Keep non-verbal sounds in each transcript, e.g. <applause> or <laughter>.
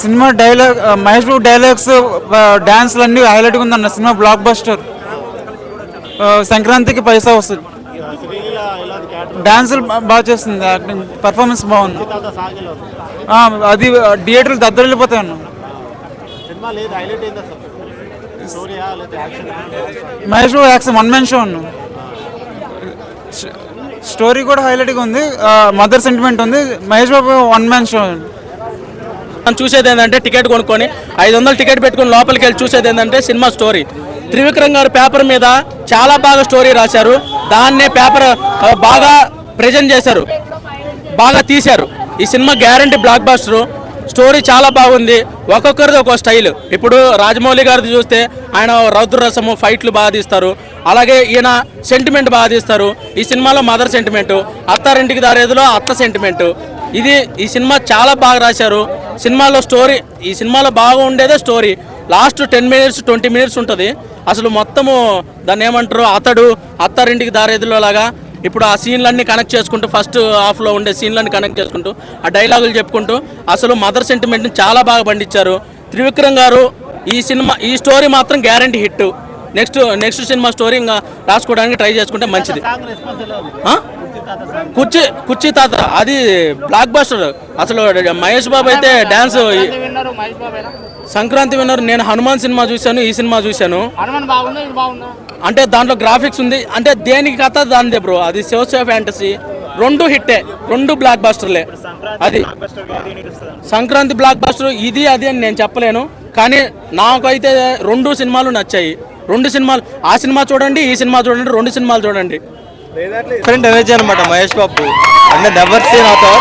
Cinema dialogue Mahesh Babu dialogues డాన్స్లు అన్నీ హైలైట్గా ఉందన్న సినిమా బ్లాక్ బస్టర్ సంక్రాంతికి పైసా వస్తుంది. డ్యాన్సులు డాన్సులు బాగా చేస్తుంది యాక్టింగ్ పర్ఫార్మెన్స్ బాగుంది. అది థియేటర్లు దద్దరిల్లిపోతాయి అన్న. Mahesh Babu action one man show అన్న. స్టోరీ కూడా హైలైట్గా ఉంది మదర్ సెంటిమెంట్ ఉంది Mahesh Babu one man show మనం చూసేది ఏంటంటే టికెట్ కొనుక్కొని ఐదు వందలు టికెట్ పెట్టుకుని లోపలికి వెళ్ళి చూసేది ఏంటంటే సినిమా స్టోరీ. త్రివిక్రమ్ గారు పేపర్ మీద చాలా బాగా స్టోరీ రాశారు. దాన్నే పేపర్ బాగా ప్రజెంట్ చేశారు. బాగా తీశారు. ఈ cinema guarantee blockbuster story చాలా బాగుంది. ఒక్కొక్కరిది ఒక్కో స్టైల్. ఇప్పుడు రాజమౌళి గారిది చూస్తే ఆయన రౌద్రరసము ఫైట్లు బాగా తీస్తారు. అలాగే ఈయన సెంటిమెంట్ బాగా తీస్తారు. ఈ సినిమాలో మదర్ సెంటిమెంట్ అత్తారింటికి దారేదిలో అత్త సెంటిమెంట్ ఇది ఈ సినిమా చాలా బాగా రాశారు. సినిమాలో స్టోరీ ఈ సినిమాలో బాగా ఉండేదే story. Last ten minutes twenty minutes ఉంటుంది. అసలు మొత్తము దాన్ని ఏమంటారు? అతడు అత్తారింటికి దారేదిలో లాగా ఇప్పుడు ఆ సీన్లన్నీ కనెక్ట్ చేసుకుంటూ ఫస్ట్ హాఫ్లో ఉండే సీన్లన్నీ కనెక్ట్ చేసుకుంటూ ఆ డైలాగులు చెప్పుకుంటూ అసలు మదర్ సెంటిమెంట్ని చాలా బాగా పండించారు. త్రివిక్రమ్ గారు ఈ సినిమా ఈ స్టోరీ మాత్రం guarantee hit next next cinema story ఇంకా రాసుకోవడానికి ట్రై చేసుకుంటే మంచిది. ఆ? కుర్చీ తాత కుర్చీ అది బ్లాక్ బస్టర్ అసలు మహేష్ బాబు అయితే డాన్స్ సంక్రాంతి విన్నర్. నేను హనుమాన్ సినిమా చూశాను ఈ సినిమా చూశాను. అంటే దాంట్లో గ్రాఫిక్స్ ఉంది. అంటే దేనికి కథ దానిదే బ్రో అది శివ ఫ్యాంటసీ రెండు హిట్టే రెండు బ్లాక్ బస్టర్లే అది సంక్రాంతి బ్లాక్ బస్టర్ ఇది అది అని నేను చెప్పలేను. కానీ నాకైతే రెండు సినిమాలు నచ్చాయి. రెండు సినిమాలు ఆ సినిమా చూడండి ఈ సినిమా చూడండి రెండు సినిమాలు చూడండి. డిఫరెంట్ ఎనర్జీ అనమాట Mahesh Babu. And never seen అవుతారు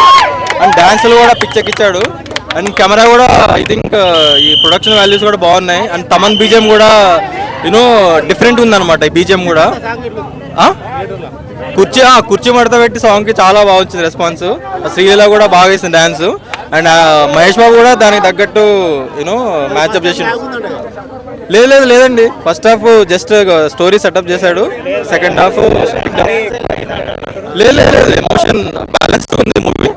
అండ్ డాన్సులు కూడా పిచ్చెక్కిచ్చాడు. అండ్ కెమెరా కూడా ఐ థింక్ uh, ఈ ప్రొడక్షన్ వాల్యూస్ కూడా బాగున్నాయి. అండ్ తమన్ బీజిఎం కూడా యూనో డిఫరెంట్ ఉందన్నమాట ఈ బీజిఎం కూడా. కుర్చీ ఆ, కుర్చీ మడత పెట్టి సాంగ్కి చాలా బాగా వచ్చింది రెస్పాన్స్ శ్రీలీల కూడా బాగా వేసింది dance and uh, Mahesh Babu కూడా దానికి తగ్గట్టు యూనో మ్యాచ్అప్ చేసి లేదు లేదు లేదండి. First half just story setup చేశాడు. సెకండ్ హాఫ్ లేదు లేదు ఎమోషన్ బ్యాలెన్స్ ఉంది మూవీ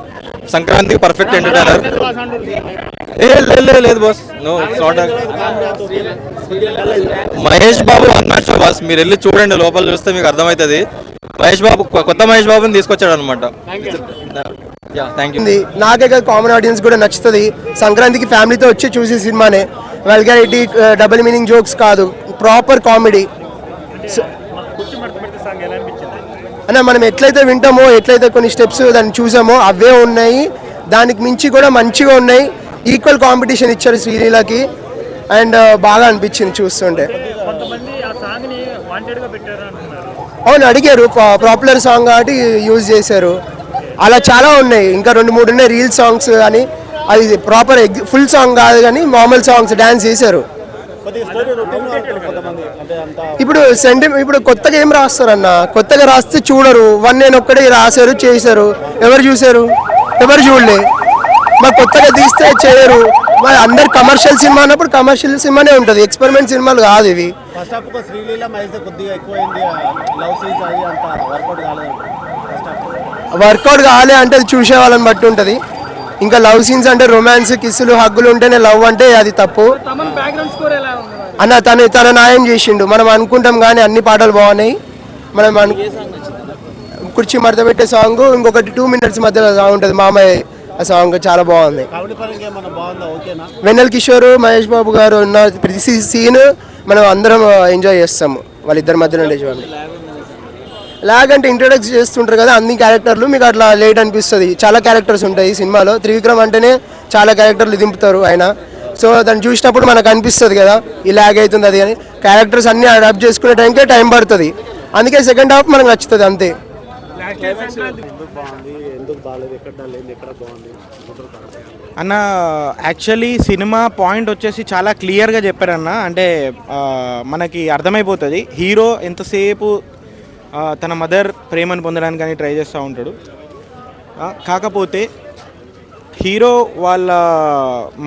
సంక్రాంతికి పర్ఫెక్ట్ ఎంటర్టైనర్ ఏ లేదు boss no not Mahesh Babu one match boss మీరు వెళ్ళి చూడండి లోపల చూస్తే మీకు అర్థమవుతుంది. మహేష్ బాబు కొత్త మహేష్ బాబుని తీసుకొచ్చాడు అనమాట థ్యాంక్ యూ ఉంది. నాకే కాదు కామన్ ఆడియన్స్ కూడా నచ్చుతుంది. సంక్రాంతికి ఫ్యామిలీతో వచ్చి చూసే సినిమానే. వెల్గారిటీ డబుల్ మీనింగ్ జోక్స్ కాదు. ప్రాపర్ కామెడీ అన్న మనం ఎట్లయితే వింటామో ఎట్లయితే కొన్ని స్టెప్స్ దాన్ని చూసామో అవే ఉన్నాయి. దానికి మించి కూడా మంచిగా ఉన్నాయి. ఈక్వల్ కాంపిటీషన్ ఇచ్చారు శ్రీలీలకి. అండ్ బాగా అనిపించింది చూస్తుంటే. అవును అడిగారు. పాపులర్ సాంగ్ కాబట్టి యూజ్ చేశారు. అలా చాలా ఉన్నాయి. ఇంకా రెండు మూడు ఉన్నాయి రీల్ సాంగ్స్ కానీ అది ప్రాపర్ ఫుల్ సాంగ్ కాదు కానీ మామూలు సాంగ్స్ డాన్స్ చేశారు. ఇప్పుడు సెంటి ఇప్పుడు కొత్తగా ఏం రాస్తారన్న? కొత్తగా రాస్తే చూడరు. వన్ నేను ఒక్కడే రాశారు చేశారు. ఎవరు చూశారు? ఎవరు చూడలే? మరి కొత్తగా తీస్తే చేయరు. మరి అందరు కమర్షియల్ సినిమా అన్నప్పుడు కమర్షియల్ సినిమానే ఉంటుంది. ఎక్స్పెరిమెంట్ సినిమాలు కాదు ఇవి. వర్కౌట్ కాలే అంటే అది చూసే వాళ్ళని బట్టి ఉంటుంది. ఇంకా లవ్ సీన్స్ అంటే రొమాన్స్ కిస్సులు హగ్గులు ఉంటేనే లవ్ అంటే అది తప్పు. అన్న తను తన న్యాయం చేసిండు. మనం అనుకుంటాం కానీ అన్ని పాటలు బాగున్నాయి. మనం అను కుర్చీ మడత పెట్టే సాంగ్ ఇంకొకటి టూ మినిట్స్ మధ్యలో సాంగ్ ఉంటుంది. మామయ్య ఆ సాంగ్ చాలా బాగుంది. వెన్నెల కిషోర్ మహేష్ బాబు గారు ఉన్న ప్రతి సీన్ మనం అందరం ఎంజాయ్ చేస్తాము వాళ్ళిద్దరి మధ్యలో ఉండే చూడండి లాగ్ అంటే ఇంట్రొడక్ట్ చేస్తుంటారు కదా అన్ని క్యారెక్టర్లు మీకు అట్లా లేట్ అనిపిస్తుంది. చాలా క్యారెక్టర్స్ ఉంటాయి ఈ సినిమాలో. త్రివిక్రమ్ అంటేనే చాలా క్యారెక్టర్లు దింపుతారు ఆయన. సో దాన్ని చూసినప్పుడు మనకు అనిపిస్తుంది కదా ఈ లాగ్ అవుతుంది అది అని. క్యారెక్టర్స్ అన్ని అడాప్ట్ చేసుకునే టైంకే టైం పడుతుంది. అందుకే సెకండ్ హాఫ్ మనకు నచ్చుతుంది అంతే. అన్న యాక్చువల్లీ సినిమా పాయింట్ వచ్చేసి చాలా క్లియర్గా చెప్పారన్న అంటే మనకి అర్థమైపోతుంది. హీరో ఎంతసేపు తన మదర్ ప్రేమను పొందడానికి కానీ ట్రై చేస్తూ ఉంటాడు. కాకపోతే హీరో వాళ్ళ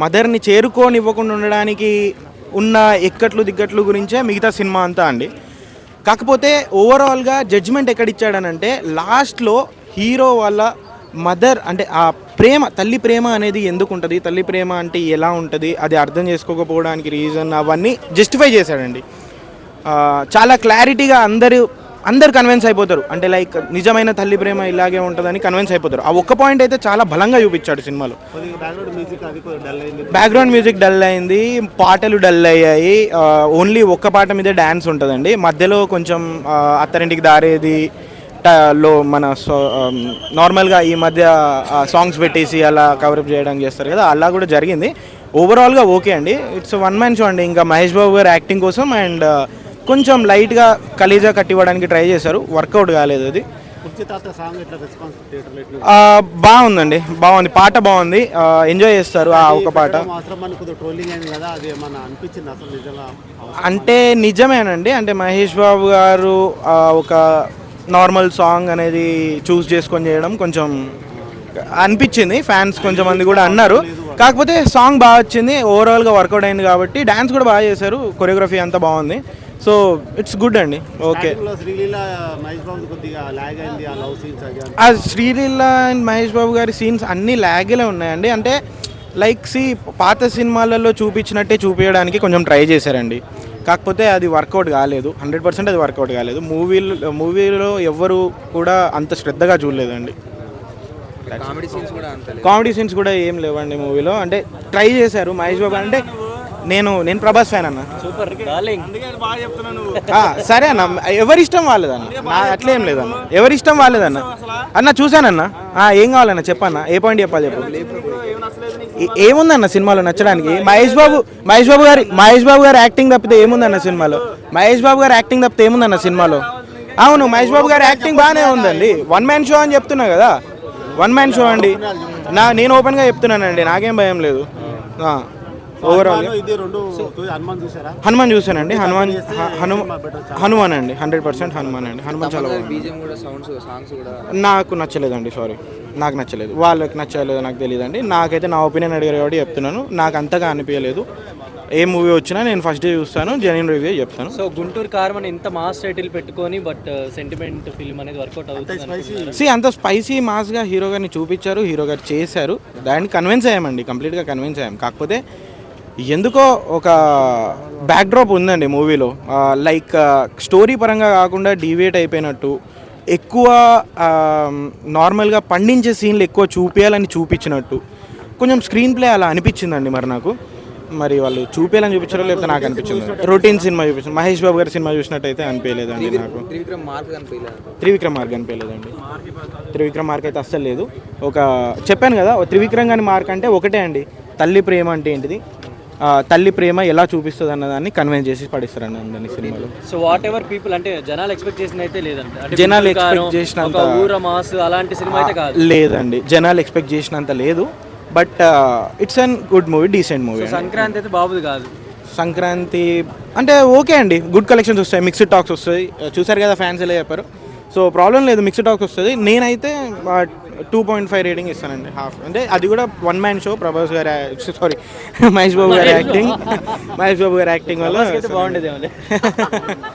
మదర్ని చేరుకోనివ్వకుండా ఉండడానికి ఉన్న ఎక్కట్లు దిగ్గట్లు గురించే మిగతా సినిమా అంతా అండి. కాకపోతే ఓవరాల్గా జడ్జ్మెంట్ ఎక్కడిచ్చాడనంటే లాస్ట్లో హీరో వాళ్ళ మదర్ అంటే ఆ ప్రేమ తల్లి ప్రేమ అనేది ఎందుకు ఉంటుంది తల్లి ప్రేమ అంటే ఎలా ఉంటుంది? అది అర్థం చేసుకోకపోవడానికి రీజన్ అవన్నీ జస్టిఫై చేశాడండి. చాలా క్లారిటీగా అందరూ అందరు కన్విన్స్ అయిపోతారు. అంటే లైక్ నిజమైన తల్లి ప్రేమ ఇలాగే ఉంటుందని కన్విన్స్ అయిపోతారు. ఆ ఒక్క పాయింట్ అయితే చాలా బలంగా చూపించాడు సినిమాలో. బ్యాక్గ్రౌండ్ మ్యూజిక్ డల్ అయింది. పాటలు డల్ అయ్యాయి. ఓన్లీ ఒక్క పాట మీదే డ్యాన్స్ ఉంటుందండి. మధ్యలో కొంచెం అత్తరింటికి దారేది ట- లో మన నార్మల్గా ఈ మధ్య సాంగ్స్ పెట్టేసి అలా కవరప్ చేయడం చేస్తారు కదా అలా కూడా జరిగింది. ఓవరాల్గా ఓకే అండి. ఇట్స్ వన్ మ్యాన్ షో అండి. ఇంకా మహేష్ బాబు గారు యాక్టింగ్ కోసం అండ్ కొంచెం లైట్గా కలీజా కట్టివ్వడానికి ట్రై చేశారు. వర్కౌట్ కాలేదు అది. బాగుందండి. బాగుంది. పాట బాగుంది. ఎంజాయ్ చేస్తారు ఆ ఒక పాట. అంటే నిజమేనండి. అంటే మహేష్ బాబు గారు ఒక నార్మల్ సాంగ్ అనేది చూస్ చేసుకొని చేయడం కొంచెం అనిపించింది. ఫ్యాన్స్ కొంచెం మంది కూడా అన్నారు. కాకపోతే సాంగ్ బాగా వచ్చింది. ఓవరాల్గా వర్కౌట్ అయింది కాబట్టి డ్యాన్స్ కూడా బాగా చేశారు. కొరియోగ్రఫీ అంతా బాగుంది. సో ఇట్స్ గుడ్ అండి. ఓకే. లాగ్ ఆ లవ్ సీన్స్ అది అంతా. ఆ శ్రీలీల అండ్ మహేష్ బాబు గారి సీన్స్ అన్నీ లాగేలే ఉన్నాయండి. అంటే లైక్ సి పాత సినిమాలలో చూపించినట్టే చూపించడానికి కొంచెం ట్రై చేశారండి. కాకపోతే అది వర్కౌట్ కాలేదు. హండ్రెడ్ పర్సెంట్ అది వర్కౌట్ కాలేదు. మూవీలో మూవీలో ఎవ్వరు కూడా అంత శ్రద్ధగా చూడలేదండి. కామెడీ సీన్స్ కూడా ఏం లేవండి మూవీలో. అంటే ట్రై చేశారు మహేష్ బాబు. అంటే నేను నేను ప్రభాస్ ఫ్యాన్ అన్న. సూపర్ సరే అన్న. ఎవరి ఇష్టం వాళ్ళదన్న నా అట్లా ఏం లేదన్న. ఎవరి ఇష్టం వాళ్ళదన్న అన్న చూశానన్న. ఆ, ఏం కావాలన్న చెప్పన్న? ఏ పాయింట్ చెప్పాలి చెప్పు. ఏముందన్న సినిమాలో నచ్చడానికి? మహేష్ బాబు మహేష్ బాబు గారి మహేష్ బాబు గారి యాక్టింగ్ తప్పితే ఏముందన్న సినిమాలో? మహేష్ బాబు గారి యాక్టింగ్ తప్పితే ఏముందన్న సినిమాలో? అవును మహేష్ బాబు గారి యాక్టింగ్ బాగానే ఉందండి. వన్ మ్యాన్ షో అని చెప్తున్నా కదా? వన్ మ్యాన్ షో అండి. నా నేను ఓపెన్గా చెప్తున్నానండి. నాకేం భయం లేదు. ఓవరాల్ ఇది రెండు హనుమాన్ చూసానండి హనుమాన్ హనుమాన్ అండి హండ్రెడ్ పర్సెంట్ హనుమాన్ అండి. హనుమాన్ చాలా బాగుంది బీజియం కూడా సౌండ్స్ సాంగ్స్ కూడా నాకు నచ్చలేదండి సారీ నాకు నచ్చలేదు. వాళ్ళకి నచ్చలేదు నాకు తెలియదండి నాకైతే నా ఒపీనియన్ అడిగారు కాబట్టి చెప్తున్నాను. నాకు అంతగా అనిపించలేదు. ఏ మూవీ వచ్చినా నేను ఫస్ట్ డే చూస్తాను జెన్యున్ రివ్యూ చెప్తాను. సో గుంటూరు కార్మన్ ఇంత మాస్ టైటిల్ పెట్టుకొని బట్ సెంటిమెంట్ ఫిల్మ్ అనేది వర్కౌట్ అవుతుంది? సి అంత స్పైసీ మాస్గా హీరో గారిని చూపించారు హీరో గారు చేశారు. దాన్ని కన్విన్స్ అయ్యామండి. కంప్లీట్గా కన్విన్స్ అయ్యాం. కాకపోతే ఎందుకో ఒక బ్యాక్డ్రాప్ ఉందండి మూవీలో. లైక్ స్టోరీ పరంగా కాకుండా డీవియేట్ అయిపోయినట్టు ఎక్కువ నార్మల్గా పండించే సీన్లు ఎక్కువ చూపించాలని చూపించినట్టు. కొంచెం స్క్రీన్ ప్లే అలా అనిపించిందండి మరి నాకు. మరి వాళ్ళు చూపించాలని చూపించారో లేకపోతే నాకు అనిపించింది. రొటీన్ సినిమా చూపించింది మహేష్ బాబు గారి సినిమా చూసినట్టయితే అనిపించలేదండి నాకు. త్రివిక్రమ్ మార్క్ అనిపించలేదండి. త్రివిక్రమ్ మార్క్ అయితే అస్సలు లేదు. ఒక చెప్పాను కదా త్రివిక్రమ్ గారి మార్క్ అంటే ఒకటే అండి. తల్లి ప్రేమ అంటే ఏంటిది? తల్లి ప్రేమ ఎలా చూపిస్తుంది అన్నదాన్ని కన్విన్స్ చేసి పడిస్తారండి అందరినీ సినిమాలో. సో వాట్ ఎవర్ పీపుల్ అంటే జనాలు ఎక్స్పెక్ట్ చేసిన అయితే అంటే జనాలు expect చేసినంత- ఊర మాస్ అలాంటి సినిమా అయితే కాదు. లేదండి. జనాలు ఎక్స్పెక్ట్ చేసినంత లేదు. But it's an good movie decent movie Sankranti అయితే బాబుది కాదు. సంక్రాంతి అంటే ఓకే అండి. గుడ్ కలెక్షన్స్ వస్తాయి. మిక్స్డ్ టాక్స్ వస్తాయి. చూసారు కదా ఫ్యాన్స్ ఎలా చెప్పారు. సో ప్రాబ్లం లేదు. మిక్స్డ్ టాక్స్ వస్తుంది. నేనైతే టూ పాయింట్ ఫైవ్ రేటింగ్ ఇస్తానండి హాఫ్ అంటే అది కూడా వన్ మ్యాన్ షో ప్రభాస్ గారి సారీ మహేష్ బాబు గారి యాక్టింగ్ మహేష్ బాబు గారి యాక్టింగ్ వల్ల బాగుండేది <laughs>